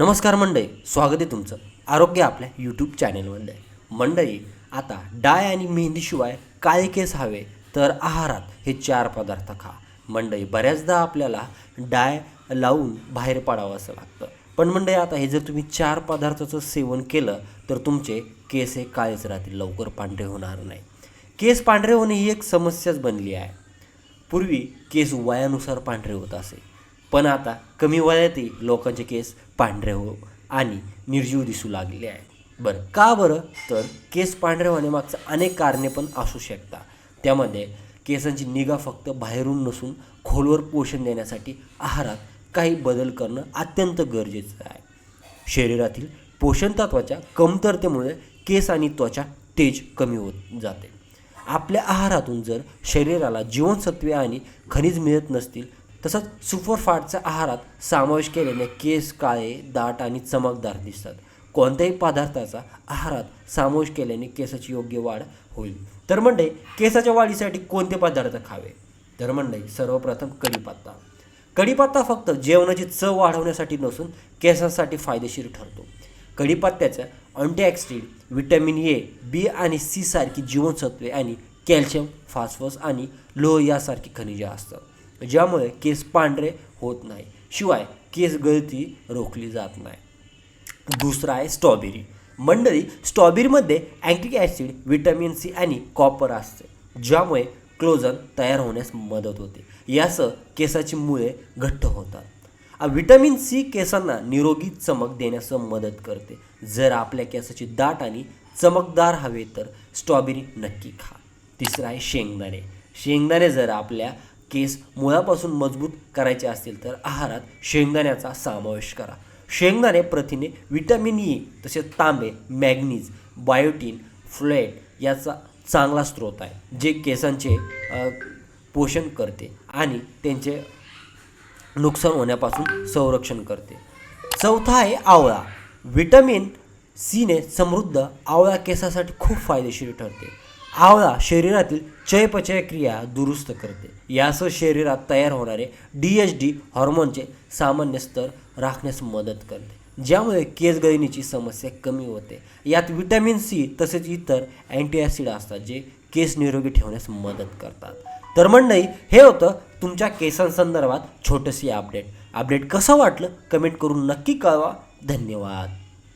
नमस्कार मंडळी स्वागत आहे तुमचं आरोग्य आपल्या यूट्यूब चॅनेलमध्ये मंडळी आता डाय आणि मेहंदीशिवाय काळे केस हवे तर आहारात हे चार पदार्थ खा. मंडळी बऱ्याचदा आपल्याला डाय लावून बाहेर पडावं असं लागतं. पण मंडळी आता हे जर तुम्ही चार पदार्थाचं सेवन केलं तर तुमचे केस हे काळेच राहतील लवकर पांढरे होणार नाही. केस पांढरे होणे ही एक समस्याच बनली आहे. पूर्वी केस वयानुसार पांढरे होत असे. पण आता कमी वयातही लोकांचे केस पांढरे हो आणि निर्जीव दिसू लागले आहेत बरं का बरं? तर केस पांढरे होण्यामागचं अनेक कारणे पण असू शकतात. त्यामध्ये केसांची निगा फक्त बाहेरून नसून खोलवर पोषण देण्यासाठी आहारात काही बदल करणं अत्यंत गरजेचं आहे. शरीरातील पोषण तत्वाच्या कमतरतेमुळे केस आणि त्वचा तेज कमी होत जाते. आपल्या आहारातून जर शरीराला जीवनसत्वे आणि खनिज मिळत नसतील तसंच सुपरफाटचा आहारात समावेश केल्याने केस काळे दाट आणि चमकदार दिसतात. कोणत्याही पदार्थाचा आहारात समावेश केल्याने केसाची योग्य वाढ होईल. तर म्हणजे केसाच्या वाढीसाठी कोणते पदार्थ खावे? तर म्हणजे सर्वप्रथम कढीपत्ता. कढीपत्ता फक्त जेवणाची चव वाढवण्यासाठी नसून केसांसाठी फायदेशीर ठरतो. कढीपत्त्याचं अँटीऑक्सिडेंट व्हिटॅमिन ए बी आणि सी सारखी जीवनसत्वे आणि कॅल्शियम फॉस्फरस आणि लोह यासारखी खनिजे असतात. ज्यामुळे केस पांढरे होत नाही. शिवाय केस गळती रोखली जात नाही. दुसरा आहे स्ट्रॉबेरी. मंडळी स्ट्रॉबेरीमध्ये अँटिक ॲसिड व्हिटॅमिन सी आणि कॉपर असते ज्यामुळे क्लोजन तयार होण्यास मदत होते. यासह केसाची मुळे घट्ट होतात. व्हिटॅमिन सी केसांना निरोगी चमक देण्यास मदत करते. जर आपल्या केसाची दाट आणि चमकदार हवे तर स्ट्रॉबेरी नक्की खा. तिसरं आहे शेंगदाणे. शेंगदाणे जर आपल्या केस मुळापासून मजबूत करायचे असतील तर आहारात शेंगदाण्याचा समावेश करा. शेंगदाणे प्रथिने विटॅमिन ई e, तसेच तांबे मॅग्नीज बायोटीन फ्लेट याचा चांगला स्रोत आहे जे केसांचे पोषण करते आणि त्यांचे नुकसान होण्यापासून संरक्षण करते. चौथा आहे आवळा. विटॅमिन सीने समृद्ध आवळा केसासाठी खूप फायदेशीर ठरते. आवळा शरीरातील चयपचय क्रिया दुरुस्त करते. यासह शरीरात तयार होणारे डी एच डी हॉर्मोनचे सामान्य स्तर राखण्यास मदत करते. ज्यामुळे केस गळणीची समस्या कमी होते. यात विटॅमिन सी तसेच इतर अँटीॲसिड असतात जे केस निरोगी ठेवण्यास मदत करतात. तर मंडळी हे होतं तुमच्या केसांसंदर्भात छोटंशी अपडेट अपडेट कसं वाटलं? कमेंट करून नक्की कळवा. धन्यवाद.